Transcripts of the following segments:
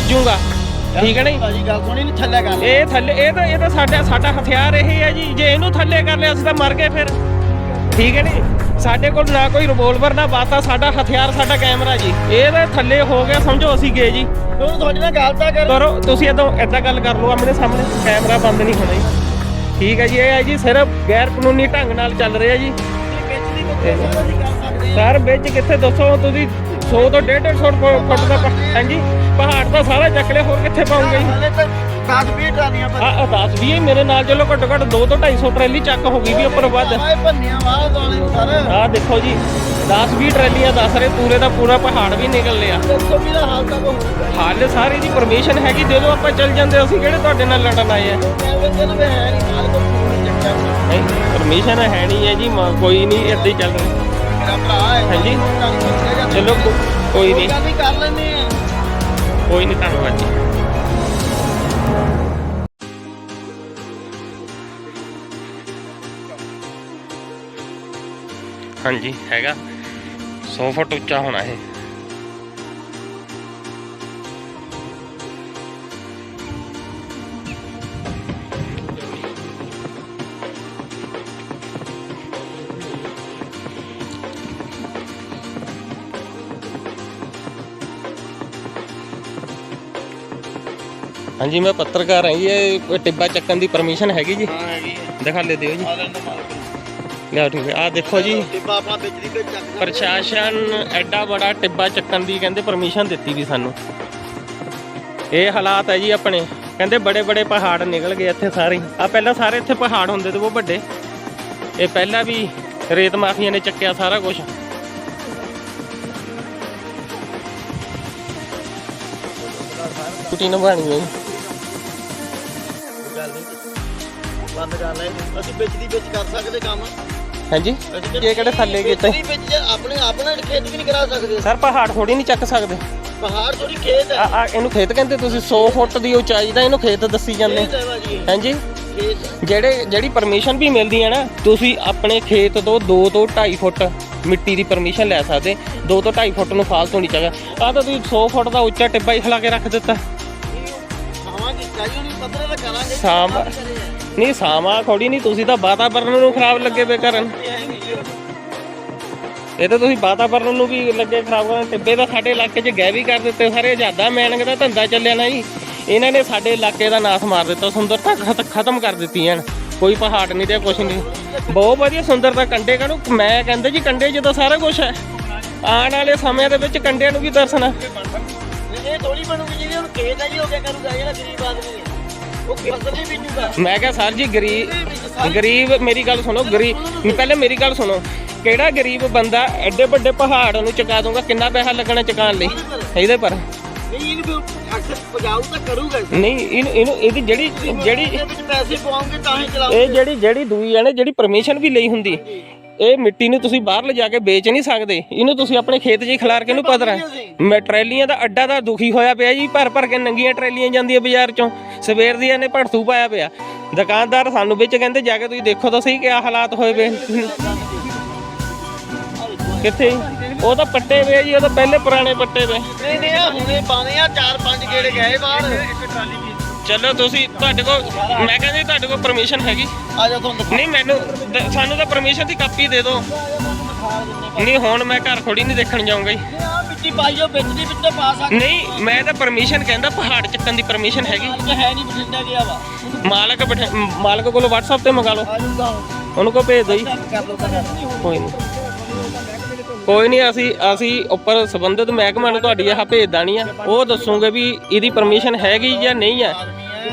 ਭੱਜੂਗਾ। ਠੀਕ ਹੈ ਨਹੀਂ? ਭਾਜੀ ਗੱਲ ਸੁਣੀ ਨਹੀਂ ਥੱਲੇ ਗੱਲ ਇਹ ਥੱਲੇ ਇਹ ਤਾਂ ਇਹ ਤਾਂ ਸਾਡਾ ਸਾਡਾ ਹਥਿਆਰ ਇਹ ਹੈ ਜੀ। ਜੇ ਇਹਨੂੰ ਥੱਲੇ ਕਰ ਲਿਆ ਅਸੀਂ ਤਾਂ ਮਰ ਗਏ ਫਿਰ। ਠੀਕ ਹੈ ਨਹੀਂ? ਸਾਡੇ ਕੋਲ ਨਾ ਕੋਈ ਰਿਵੋਲਵਰ ਨਾ ਬਾਤਾ ਸਾਡਾ ਹਥਿਆਰ ਸਾਡਾ ਕੈਮਰਾ ਜੀ। ਇਹ ਤਾਂ ਥੱਲੇ ਹੋ ਗਿਆ ਸਮਝੋ ਅਸੀਂ ਗਏ ਜੀ। ਉਹ ਤੁਹਾਡੇ ਨਾਲ ਗੱਲ ਤਾਂ ਕਰ। ਕਰੋ ਤੁਸੀਂ ਇਦੋਂ ਏਦਾਂ ਗੱਲ ਕਰ ਲਓ ਆਪਣੇ ਸਾਹਮਣੇ। ਕੈਮਰਾ ਬੰਦ ਨਹੀਂ ਹੋਣਾ ਜੀ। ਠੀਕ ਹੈ ਜੀ ਇਹ ਹੈ ਜੀ ਸਿਰਫ ਗੈਰ ਕਾਨੂੰਨੀ ਢੰਗ ਨਾਲ ਚੱਲ ਰਿਹਾ ਜੀ। ਵਿੱਚ ਦੀ ਬੱਚੇ ਸਾਰਾ ਅਸੀਂ ਕਰ ਸਕਦੇ ਸਰ ਵਿੱਚ ਕਿੱਥੇ ਦੱਸੋ ਤੁਸੀਂ 100 ਤੋਂ 150 ਫੁੱਟ ਦਾ ਹਾਂਜੀ ਪਹਾੜ ਤਾਂ ਸਾਰਾ ਚੱਕ ਲਿਆ ਹੋਰ ਕਿੱਥੇ ਪਾਉਂਗੇ ਜੀ? ਹਲੇ ਤਾਂ 10 20 ਟਰਾਲੀਆਂ ਪਰ ਆ 10 20 ਮੇਰੇ ਨਾਲ ਚਲੋ ਘੱਟੋ ਘੱਟ 2 ਤੋਂ 250 ਟਰੈਲੀ ਚੱਕ ਹੋ ਗਈ ਵੀ ਉੱਪਰ ਵੱਧ। ਆਏ ਭੰਨਿਆ ਵਾਹ ਦੋਲੇ ਨੂੰ ਸਰ। ਆਹ ਦੇਖੋ ਜੀ 10 20 ਟਰੈਲੀਆਂ ਦੱਸ ਰਹੇ ਪੂਰੇ ਦਾ ਪੂਰਾ ਪਹਾੜ ਵੀ ਨਿਕਲ ਲਿਆ। ਦੱਸੋ ਵੀ ਦਾ ਹਾਲ ਤੱਕ ਹੋਊਗਾ ਹਾਲ ਸਾਰੀ ਦੀ ਪਰਮਿਸ਼ਨ ਹੈਗੀ ਦੇ ਦਿਓ ਆਪਾਂ ਚੱਲ ਜਾਂਦੇ ਅਸੀਂ ਕਿਹੜੇ ਤੁਹਾਡੇ ਨਾਲ ਲੜਨ ਆਏ ਆ? ਕਹਿੰਦੇ ਚਲ ਵੇ ਹੈ ਨਹੀਂ ਨਾਲ ਕੋਈ ਫੋਨ ਨਹੀਂ। ਚੱਕਿਆ ਨਹੀਂ ਪਰਮਿਸ਼ਨ ਹੈ ਨਹੀਂ ਹੈ ਜੀ ਮ- ਕੋਈ ਨਹੀਂ ਏਦਾਂ ਹੀ ਚੱਲ ਰਿਹਾ। ਮੇਰਾ ਭਰਾ ਹੈ ਹਾਂਜੀ। ਚਲੋ ਕੋ- ਕੋਈ ਨਹੀਂ ਗੱਲ ਕਰ ਲੈਂਦੇ ਆ। ਕੋਈ ਨਹੀਂ ਧੰਨਵਾਦ ਜੀ। ਹਾਂਜੀ ਹੈਗਾ। 100 ਫੁੱਟ ਉੱਚਾ ਹੋਣਾ ਇਹ। ਹਾਂਜੀ ਮੈਂ ਪੱਤਰਕਾਰ ਹਾਂ ਜੀ ਇਹ ਟਿੱਬਾ ਚੱਕਣ ਦੀ ਪਰਮਿਸ਼ਨ ਹੈਗੀ ਜੀ। ਹਾਂ ਹੈਗੀ ਦਿਖਾ ਲੈ ਦਿਓ ਜੀ। ਆ ਲੈਣ ਦਾ ਮਾਲਕ ਲਿਆਓ ਠੀਕ ਹੈ ਆ ਦੇਖੋ ਜੀ। ਟਿੱਬਾ ਆਪਣਾ ਵਿੱਚ ਦੀ ਵਿੱਚ ਚੱਕ ਪ੍ਰਸ਼ਾਸਨ ਐਡਾ ਬੜਾ ਟਿੱਬਾ ਚੱਕਣ ਦੀ ਕਹਿੰਦੇ ਪਰਮਿਸ਼ਨ ਦਿੱਤੀ ਵੀ ਸਾਨੂੰ। ਇਹ ਹਾਲਾਤ ਹੈ ਜੀ ਆਪਣੇ। ਕਹਿੰਦੇ ਬੜੇ ਬੜੇ ਪਹਾੜ ਨਿਕਲ ਗਏ ਇੱਥੇ ਸਾਰੇ। ਆ ਪਹਿਲਾਂ ਸਾਰੇ ਇੱਥੇ ਪਹਾੜ ਹੁੰਦੇ ਤੇ ਉਹ ਵੱਡੇ। ਇਹ ਪਹਿਲਾਂ ਵੀ ਰੇਤ ਮਾਫੀਆ ਨੇ ਚੱਕਿਆ ਸਾਰਾ ਕੁਝ ਕੁਟੀ ਨਿਭਾਣੀ ਹੈ। ਗੱਲ। ਨਹੀਂ ਬੰਦ ਕਰ ਲੈ। ਅਸੀਂ ਵਿੱਚ ਦੀ ਵਿੱਚ ਕਰ ਸਕਦੇ ਕੰਮ। ਹਾਂਜੀ। ਇਹ ਕਿਹੜੇ ਥੱਲੇ ਵਿੱਚ ਕੀਤੇ? ਦੀ ਵਿੱਚ ਆਪਣੇ ਆਪਣਾ ਖੇਤ ਵੀ ਨਹੀਂ ਕਰਾ ਸਕਦੇ। ਸਰ ਪਹਾੜ ਥੋੜੀ ਨਹੀਂ ਚੱਕ ਸਕਦੇ। ਪਹਾੜ ਥੋੜੀ ਖੇਤ ਆ ਹੈ। ਆ ਇਹਨੂੰ ਖੇਤ ਕਹਿੰਦੇ ਤੁਸੀਂ 100 ਫੁੱਟ ਦੀ ਉਚਾਈ ਦਾ ਇਹਨੂੰ ਖੇਤ ਦੱਸੀ ਜਾਂਦੇ। ਖੇਤ ਹੈ ਭਾਜੀ। ਇਹ, ਹਾਂਜੀ। ਖੇਤ ਜਿਹੜੇ ਜਿਹੜੀ ਪਰਮਿਸ਼ਨ ਵੀ ਮਿਲਦੀ ਹੈ ਨਾ ਤੁਸੀਂ ਆਪਣੇ ਖੇਤ ਤੋਂ 2 ਤੋਂ 2.5 ਫੁੱਟ ਮਿੱਟੀ ਦੀ ਪਰਮਿਸ਼ਨ ਲੈ ਸਕਦੇ। 2 ਤੋਂ 2.5 ਫੁੱਟ ਨੂੰ ਫਾਲਤੂ ਨਹੀਂ ਚਾਹੀਦਾ ਆ ਤਾਂ ਤੁਸੀਂ 100 ਫੁੱਟ ਦਾ ਉੱਚਾ ਟਿੱਬਾ ਹੀ ਹਿਲਾ ਕੇ ਰੱਖ ਦਿੱਤਾ। ਤਾਂ ਕਰਾਂਗੇ ਨਹੀਂ ਸਾਮਾ ਖੋੜੀ ਨਹੀਂ ਤੁਸੀਂ ਤਾਂ ਵਾਤਾਵਰਨ ਨੂੰ ਖਰਾਬ ਲੱਗੇ ਪਏ ਕਰਨ। ਇਹ ਤਾਂ ਤੁਸੀਂ ਵਾਤਾਵਰਨ ਨੂੰ ਵੀ ਲੱਗੇ ਖਰਾਬ ਕਰਨ। ਟਿੱਬੇ ਤਾਂ ਸਾਡੇ ਇਲਾਕੇ 'ਚ ਗਏ ਵੀ ਕਰ ਦਿੱਤੇ ਸਾਰੇ ਆਜ਼ਾਦਾ ਮੈਨਿੰਗ ਦਾ ਧੰਦਾ ਚੱਲਿਆ ਨਾ ਜੀ। ਇਹਨਾਂ ਨੇ ਸਾਡੇ ਇਲਾਕੇ ਦਾ ਨਾਸ ਮਾਰ ਦਿੱਤਾ ਸੁੰਦਰਤਾ ਖਤ- ਖਤਮ ਕਰ ਦਿੱਤੀ ਐਨ। ਕੋਈ ਪਹਾੜ ਨਹੀਂ ਤੇ ਕੁਛ ਨਹੀਂ। ਬਹੁਤ ਵਧੀਆ ਸੁੰਦਰਤਾ ਕੰਡੇ ਕਰੂ ਮੈਂ ਕਹਿੰਦਾ ਜੀ ਕੰਡੇ 'ਚ ਤਾਂ ਸਾਰਾ ਕੁਝ ਹੈ। ਆਉਣ ਵਾਲੇ ਸਮਿਆਂ ਦੇ ਵਿੱਚ ਕੰਡਿਆਂ ਨੂੰ ਵੀ ਦਰਸਨਾ ਇਹ ਥੋੜੀ ਬਣੂਗੀ ਜਿਹਦੇ ਹੁਣ ਖੇਤ ਹੈ ਜੀ ਹੋ ਕੇ ਕਰੂਗਾ ਜਿਹੜਾ ਗਰੀਬ ਆਦਮੀ ਹੈ। ਉਹ ਫਸਲ ਨਹੀਂ ਬੀਜੂਗਾ। ਮੈਂ ਕਿਹਾ ਸਰ ਜੀ ਗਰੀਬ ਗਰੀਬ ਮੇਰੀ ਗੱਲ ਸੁਣੋ ਗਰੀਬ ਪਹਿਲੇ ਮੇਰੀ ਗੱਲ ਸੁਣੋ ਕਿਹੜਾ ਗਰੀਬ ਬੰਦਾ ਐਡੇ ਵੱਡੇ ਪਹਾੜ ਨੂੰ ਚੁਕਾ ਦੂੰਗਾ ਕਿੰਨਾ ਪੈਸਾ ਲੱਗਣਾ ਚੁਕਾਉਣ ਲਈ? ਇਹਦੇ ਪਰ। ਨਹੀਂ ਇਹਨੂੰ ਵੀ ਅਕਸਰ ਪਜਾਊ ਤਾਂ ਕਰੂਗਾ ਹੀ। ਨਹੀਂ ਇਹਨੂੰ ਇਹਨੂੰ ਇਹਦੀ ਜਿਹੜੀ ਜਿਹੜੀ ਪੈਸੇ ਪਾਉਂਗੇ ਤਾਂ ਹੀ ਇਹ ਜਿਹੜੀ ਜਿਹੜੀ ਦੂਈ ਹੈ ਨਾ ਜਿਹੜੀ ਪਰਮਿਸ਼ਨ ਵੀ ਲਈ ਹੁੰਦੀ। ਇਹ ਮਿੱਟੀ ਨੂੰ ਤੁਸੀਂ ਬਾਹਰ ਲਿਜਾ ਕੇ ਵੇਚ ਨਹੀਂ ਸਕਦੇ। ਇਹਨੂੰ ਤੁਸੀਂ ਆਪਣੇ ਖੇਤ 'ਚ ਹੀ ਖਿਲਾਰ ਕੇ ਇਹਨੂੰ ਪਤਰਾ ਮੈਂ ਟਰੈਲੀਆਂ ਦਾ ਅੱਡਾ ਦਾ ਦੁਖੀ ਹੋਇਆ ਪਿਆ ਜੀ ਭਰ ਭਰ ਕੇ ਨੰਗੀਆਂ ਟਰੈਲੀਆਂ ਜਾਂਦੀਆਂ ਬਾਜ਼ਾਰ 'ਚੋਂ। ਸਵੇਰ ਦੀ ਇਹਨੇ ਭੜਥੂ ਪਾਇਆ ਪਿਆ। ਦੁਕਾਨਦਾਰ ਸਾਨੂੰ ਵਿੱਚ ਕਹਿੰਦੇ ਜਾ ਕੇ ਤੁਸੀਂ ਦੇਖੋ ਤਾਂ ਸਹੀ ਕਿਆ ਹਾਲਾਤ ਹੋਏ ਪਏ। ਕਿੱਥੇ ਉਹ ਤਾਂ ਪੱਟੇ ਪਏ ਜੀ ਉਹ ਤਾਂ ਪਹਿਲੇ ਪੁਰਾਣੇ ਪੱਟੇ ਪਏ। ਨਹੀਂ ਨਹੀਂ ਹੁਣੇ ਪਾਣੇ ਆ ਚਾਰ ਪੰਜ ਗੇੜੇ ਗਏ ਬਾਹਰ। ਚਲੋ ਤੁਸੀਂ ਤੁਹਾਡੇ ਕੋਲ ਮੈਂ ਕਹਿੰਦੀ ਤੁਹਾਡੇ ਕੋਲ ਪਰਮਿਸ਼ਨ ਹੈਗੀ। ਆ ਜਾ ਤੁਹਾਨੂੰ ਦਿਖਾ ਨਹੀਂ ਮੈਨੂੰ ਦ- ਸਾਨੂੰ ਤਾਂ ਪਰਮਿਸ਼ਨ ਦੀ ਕਾਪੀ ਦੇ ਦਿਓ। ਨਹੀਂ ਹੁਣ ਮੈਂ ਘਰ ਥੋੜੀ ਨਹੀਂ ਦੇਖਣ ਜਾਊਂਗਾ ਜੀ। ਆ ਮਿੱਟੀ ਪਾਈਓ ਵਿੱਚ ਦੀ ਵਿੱਚ ਪਾ ਸਕਦੇ ਨਹੀਂ ਮੈਂ ਤਾਂ ਪਰਮਿਸ਼ਨ ਕਹਿੰਦਾ ਪਹਾੜ ਚੱਕਣ ਦੀ ਪਰਮਿਸ਼ਨ ਹੈਗੀ। ਮਾਲਕ ਹੈ ਨਹੀਂ ਬਠਿੰਡਾ ਗਿਆ ਵਾ। ਮਾਲਕ ਬਠ- ਮਾਲਕ ਕੋਲੋਂ WhatsApp ਤੇ ਮੰਗਾ ਲਓ। ਆ ਜੂਗਾ ਉਹਨੂੰ ਕੋ ਭੇਜ ਦਿਓ ਜੀ। ਕਰ ਕਰ ਕੋਈ ਨਹੀਂ। ਕੋਈ ਨਹੀਂ ਅਸੀਂ ਅਸੀਂ ਉੱਪਰ ਸੰਬੰਧਿਤ ਮਹਿਕਮਾ ਨੂੰ ਤੁਹਾਡੀ ਆਹ ਭੇਜ ਦਾਣੀ ਆ। ਉਹ ਦੱਸੂਗੇ ਵੀ ਇਹਦੀ ਪਰਮਿਸ਼ਨ ਹੈਗੀ ਜਾਂ ਨਹੀਂ ਹੈ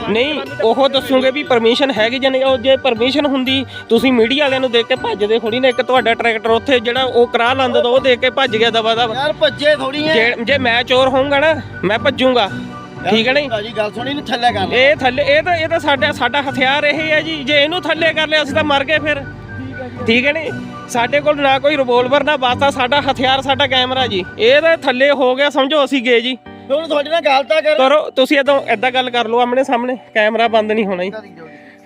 ਨਹੀਂ ਉਹ ਦੱਸੂਗੇ ਵੀ ਪਰਮਿਸ਼ਨ ਹੈਗੀ ਜਾਂ ਨਹੀਂ। ਉਹ ਜੇ ਪਰਮਿਸ਼ਨ ਹੁੰਦੀ ਤੁਸੀਂ ਮੀਡੀਆ ਵਾਲਿਆਂ ਨੂੰ ਦੇਖ ਕੇ ਭੱਜਦੇ ਥੋੜੀ ਨਾ ਇੱਕ ਤੁਹਾਡਾ ਟਰੈਕਟਰ ਉੱਥੇ ਜਿਹੜਾ ਉਹ ਕਰਾ ਲਾਂਦਾ ਤਾਂ ਉਹ ਦੇਖ ਕੇ ਭੱਜ ਗਿਆ ਦਵਾ ਦਵਾ। ਯਾਰ ਭੱਜੇ ਥੋੜੀ ਹੈ ਜੇ ਜੇ ਮੈਂ ਚੋਰ ਹੋਊਂਗਾ ਨਾ ਮੈਂ ਭੱਜੂਗਾ। ਠੀਕ ਹੈ ਨਹੀਂ? ਭਾਜੀ ਗੱਲ ਸੁਣੀ ਨਹੀਂ ਥੱਲੇ ਕਰ ਲੈ। ਇਹ ਥੱਲੇ ਇਹ ਤਾਂ ਇਹ ਤਾਂ ਸਾਡਾ ਸਾਡਾ ਹਥਿਆਰ ਇਹ ਹੈ ਜੀ। ਜੇ ਇਹਨੂੰ ਥੱਲੇ ਕਰ ਲਿਆ ਅਸੀਂ ਤਾਂ ਮਰ ਗਏ ਫਿਰ। ਠੀਕ ਹੈ ਨਹੀਂ? ਸਾਡੇ ਕੋਲ ਨਾ ਕੋਈ ਰਿਵੋਲਵਰ ਨਾ ਬਾਤਾ ਸਾਡਾ ਹਥਿਆਰ ਸਾਡਾ ਕੈਮਰਾ ਜੀ। ਇਹ ਤਾਂ ਥੱਲੇ ਹੋ ਗਿਆ ਸਮਝੋ ਅਸੀਂ ਗਏ ਜੀ। ਹੁਣ ਤੁਹਾਡੇ ਨਾਲ ਗੱਲ ਤਾਂ ਕਰ। ਕਰੋ ਤੁਸੀਂ ਇਦੋਂ ਏਦਾਂ ਗੱਲ ਕਰ ਲਓ ਆਪਣੇ ਸਾਹਮਣੇ ਕੈਮਰਾ ਬੰਦ ਨਹੀਂ ਹੋਣਾ ਜੀ।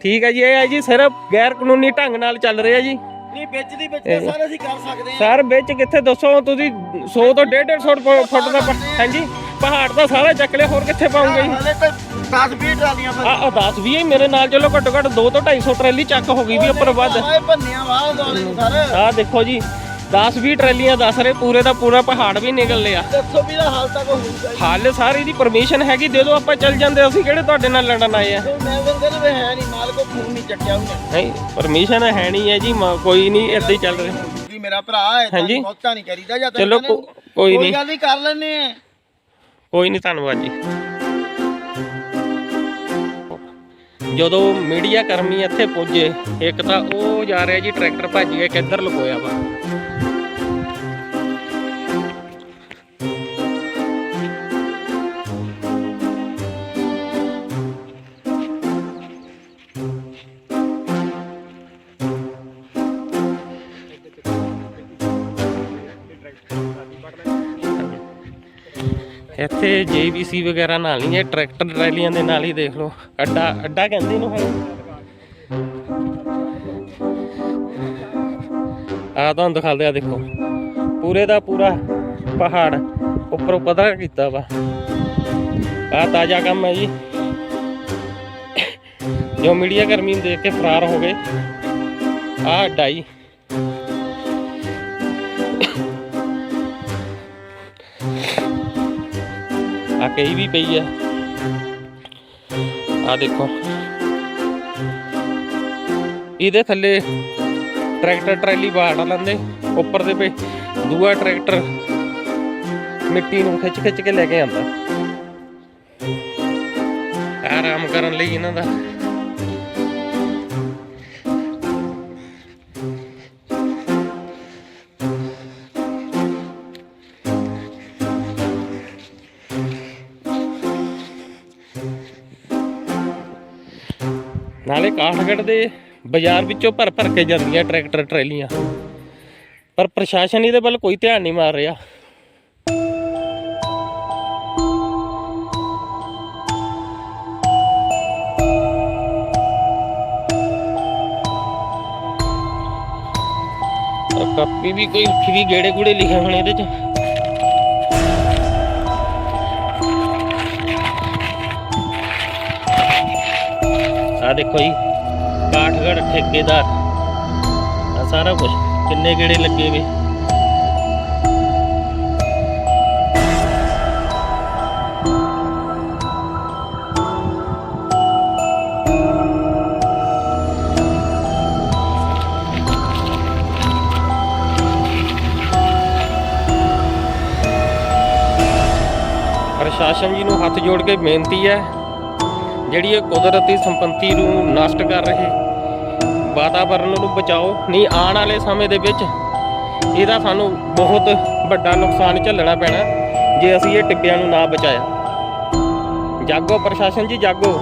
ਠੀਕ ਹੈ ਜੀ ਇਹ ਹੈ ਜੀ ਸਿਰਫ ਗੈਰ ਕਾਨੂੰਨੀ ਢੰਗ ਨਾਲ ਚੱਲ ਰਿਹਾ ਜੀ। ਨਹੀਂ ਵਿੱਚ ਦੀ ਵਿੱਚ ਤਾਂ ਸਾਰਾ ਅਸੀਂ ਕਰ ਸਕਦੇ ਹਾਂ। ਸਰ ਵਿੱਚ ਕਿੱਥੇ ਦੱਸੋ ਤੁਸੀਂ 100 ਤੋਂ 150 ਫੁੱਟ ਦਾ ਪ- ਹਾਂਜੀ ਪਹਾੜ ਤਾਂ ਸਾਰਾ ਚੱਕ ਲਿਆ ਹੋਰ ਕਿੱਥੇ ਪਾਉਂਗੇ ਜੀ? ਹਲੇ ਤਾਂ 10 20 ਟਰਾਲੀਆਂ ਆ ਆ 10 20 ਹੀ ਮੇਰੇ ਨਾਲ ਚਲੋ ਘੱਟੋ ਘੱਟ 2 ਤੋਂ 250 ਟਰੈਲੀ ਚੱਕ ਹੋ ਗਈ ਵੀ ਉੱਪਰ ਵੱਧ। ਆਏ ਭੰਨਿਆ ਵਾਹ ਗਾਲੇ ਨੂੰ ਸਰ ਆ ਦੇਖੋ ਜੀ 10 20 ਟਰੈਲੀਆਂ ਦੱਸ ਰਹੇ ਪੂਰੇ ਦਾ ਪੂਰਾ ਪਹਾੜ ਵੀ ਨਿਕਲ ਲਿਆ। ਦੱਸੋ ਵੀ ਦਾ ਹਾਲ ਤੱਕ ਹੋਊਗਾ ਜੀ ਹਾਲ ਸਾਰੀ ਦੀ ਪਰਮਿਸ਼ਨ ਹੈਗੀ ਦੇ ਦਿਓ ਆਪਾਂ ਚੱਲ ਜਾਂਦੇ ਅਸੀਂ ਕਿਹੜੇ ਤੁਹਾਡੇ ਨਾਲ ਲੜਨ ਆਏ ਆ? ਤੇ ਮੈਂ ਕਹਿੰਦਾ ਨਾ ਵੀ ਹੈ ਨਹੀਂ ਮਾਲ ਕੋ ਫੋਨ ਨਹੀਂ ਚੱਕਿਆ ਉਹਨੇ ਨਹੀਂ ਪਰਮਿਸ਼ਨ ਹੈ ਨਹੀਂ ਹੈ ਜੀ ਕੋਈ ਨਹੀਂ ਏਦਾਂ ਹੀ ਚੱਲ ਰਿਹਾ। ਜੀ ਮੇਰਾ ਭਰਾ ਹੈ ਹਾਂਜੀ। ਬਹੁਤਾ ਨਹੀਂ ਕਰੀਦਾ ਜਾਂ ਚਲੋ ਕੋਈ ਨਹੀਂ। ਗੱਲ ਨਹੀਂ ਕਰ ਲੈਨੇ ਆ ਕੋਈ ਨਹੀਂ ਧੰਨਵਾਦ ਜੀ। ਜਦੋਂ ਮੀਡੀਆ ਕਰਮੀ ਇੱਥੇ ਪੁੱਜੇ, ਇੱਕ ਤਾਂ ਉਹ ਜਾ ਰਿਹਾ ਜੀ, ਟਰੈਕਟਰ ਭੱਜ ਗਿਆ ਕਿੱਧਰ ਲੁਕੋਇਆ ਵਾ। ਇੱਥੇ ਜੀਬੀਸੀ ਵਗੈਰਾ ਨਾਲ ਨਹੀਂ ਇਹ ਟਰੈਕਟਰ ਟਰੈਲੀਆਂ ਦੇ ਨਾਲ ਹੀ ਦੇਖ ਲਓ। ਅੱਡਾ ਅੱਡਾ ਕਹਿੰਦੇ ਇਹਨੂੰ ਹੁਣ ਆ ਤੁਹਾਨੂੰ ਦਿਖਾਉਂਦੇ ਆ ਦੇਖੋ। ਪੂਰੇ ਦਾ ਪੂਰਾ ਪਹਾੜ ਉੱਪਰੋਂ ਪੱਧਰਾ ਕੀਤਾ ਵਾ। ਆ ਤਾਜ਼ਾ ਕੰਮ ਹੈ ਜੀ। ਜੋ ਮੀਡੀਆ ਕਰਮੀ ਨੂੰ ਦੇਖ ਕੇ ਫਰਾਰ ਹੋ ਗਏ। ਆ ਅੱਡਾ ਜੀ। ਆ ਕਈ ਵੀ ਪਈ ਆ। ਆ ਦੇਖੋ। ਇਹਦੇ ਥੱਲੇ ਟਰੈਕਟਰ ਟਰੈਲੀ ਬਾੜ ਲੈਂਦੇ। ਉੱਪਰ ਦੇ ਪੇ ਦੂਆ ਟਰੈਕਟਰ ਮਿੱਟੀ ਨੂੰ ਖਿੱਚ ਖਿੱਚ ਕੇ ਲੈ ਕੇ ਆਂਦਾ ਆਰਾਮ ਕਰਨ ਲਈ ਇਹਨਾਂ ਦਾ। ਨਾਲੇ ਕਾਠਗੜ੍ਹ ਦੇ ਬਾਜ਼ਾਰ ਵਿੱਚੋਂ ਭਰ ਭਰ ਕੇ ਜਾਂਦੀਆਂ ਟਰੈਕਟਰ ਟਰੈਲੀਆਂ। ਪਰ ਪ੍ਰਸ਼ਾਸਨ ਇਹਦੇ ਵੱਲ ਕੋਈ ਧਿਆਨ ਨਹੀਂ ਮਾਰ ਰਿਹਾ। ਕਾਪੀ ਵੀ ਕੋਈ ਲਿਖੀ ਵੀ ਗੇੜੇ ਗੂੜੇ ਲਿਖੇ ਹੋਣੇ ਇਹਦੇ ਚ। ਆ ਦੇਖੋ ਜੀ, ਕਾਠਗੜ੍ਹ ਠੇਕੇਦਾਰ। ਆ ਸਾਰਾ ਕੁਝ ਕਿੰਨੇ ਗੇੜੇ ਲੱਗੇ ਵੇ। ਪ੍ਰਸ਼ਾਸਨ ਜੀ ਨੂੰ ਹੱਥ ਜੋੜ ਕੇ ਬੇਨਤੀ ਹੈ ਜਿਹੜੀ ਇਹ ਕੁਦਰਤੀ ਸੰਪਤੀ ਨੂੰ ਨਸ਼ਟ ਕਰ ਰਹੇ। ਵਾਤਾਵਰਨ ਨੂੰ ਬਚਾਓ। ਨਹੀਂ, ਆਉਣ ਵਾਲੇ ਸਮੇਂ ਦੇ ਵਿੱਚ ਇਹਦਾ ਸਾਨੂੰ ਬਹੁਤ ਵੱਡਾ ਨੁਕਸਾਨ ਝੱਲਣਾ ਪੈਣਾ, ਜੇ ਅਸੀਂ ਇਹ ਟਿੱਬਿਆਂ ਨੂੰ ਨਾ ਬਚਾਇਆ। ਜਾਗੋ ਪ੍ਰਸ਼ਾਸਨ ਜੀ, ਜਾਗੋ।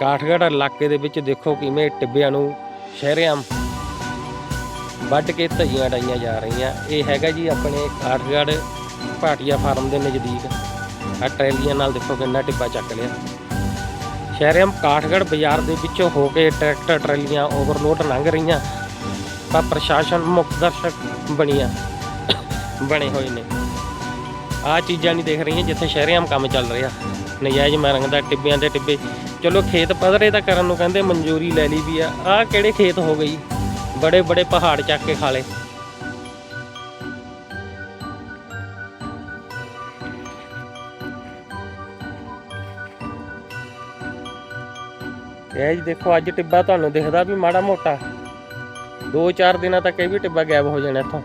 ਕਾਠਗੜ੍ਹ ਇਲਾਕੇ ਦੇ ਵਿੱਚ ਦੇਖੋ ਕਿਵੇਂ ਟਿੱਬਿਆਂ ਨੂੰ ਸ਼ਹਿਰਿਆਮ ਵੱਢ ਕੇ ਧਈਆਂ ਡਾਈਆਂ ਜਾ ਰਹੀਆਂ। ਇਹ ਹੈਗਾ ਜੀ ਆਪਣੇ ਕਾਠਗੜ੍ਹ ਭਾਟੀਆ ਫਾਰਮ ਦੇ ਨਜ਼ਦੀਕ। ਆ ਟਰੈਲੀਆਂ ਨਾਲ ਦੇਖੋ ਕਿੰਨਾ ਟਿੱਬਾ ਚੱਕ ਲਿਆ। ਸ਼ਹਿਰਿਆਮ ਕਾਠਗੜ੍ਹ ਬਾਜ਼ਾਰ ਦੇ ਵਿੱਚੋਂ ਹੋ ਕੇ ਟਰੈਕਟਰ ਟਰੈਲੀਆਂ ਓਵਰਲੋਡ ਲੰਘ ਰਹੀਆਂ। ਤਾਂ ਪ੍ਰਸ਼ਾਸਨ ਮੁੱਖ ਦਰਸ਼ਕ ਬਣੀਆਂ, ਬਣੇ ਹੋਏ ਨੇ। ਆ ਚੀਜ਼ਾਂ ਨਹੀਂ ਦੇਖ ਰਹੀਆਂ ਜਿੱਥੇ ਸ਼ਹਿਰਿਆਮ ਕੰਮ ਚੱਲ ਰਿਹਾ। ਨਜਾਇਜ਼ ਮਰੰਗ ਦਾ ਟਿੱਬਿਆਂ ਦੇ ਟਿੱਬੇ। ਚਲੋ ਖੇਤ ਪੱਧਰੇ ਤਾਂ ਕਰਨ ਨੂੰ ਕਹਿੰਦੇ ਮਨਜ਼ੂਰੀ ਲੈ ਲਈ ਵੀ ਆ। ਆਹ ਕਿਹੜੇ ਖੇਤ ਹੋ ਗਈ? ਬੜੇ ਬੜੇ ਪਹਾੜ ਚੱਕ ਕੇ ਖਾ ਲਏ। ਇਹ ਜੀ ਦੇਖੋ, ਅੱਜ ਟਿੱਬਾ ਤੁਹਾਨੂੰ ਦਿਖਦਾ ਵੀ ਮਾੜਾ ਮੋਟਾ। ਦੋ ਚਾਰ ਦਿਨਾਂ ਤੱਕ ਇਹ ਵੀ ਟਿੱਬਾ ਗਾਇਬ ਹੋ ਜਾਣਾ ਇੱਥੋਂ।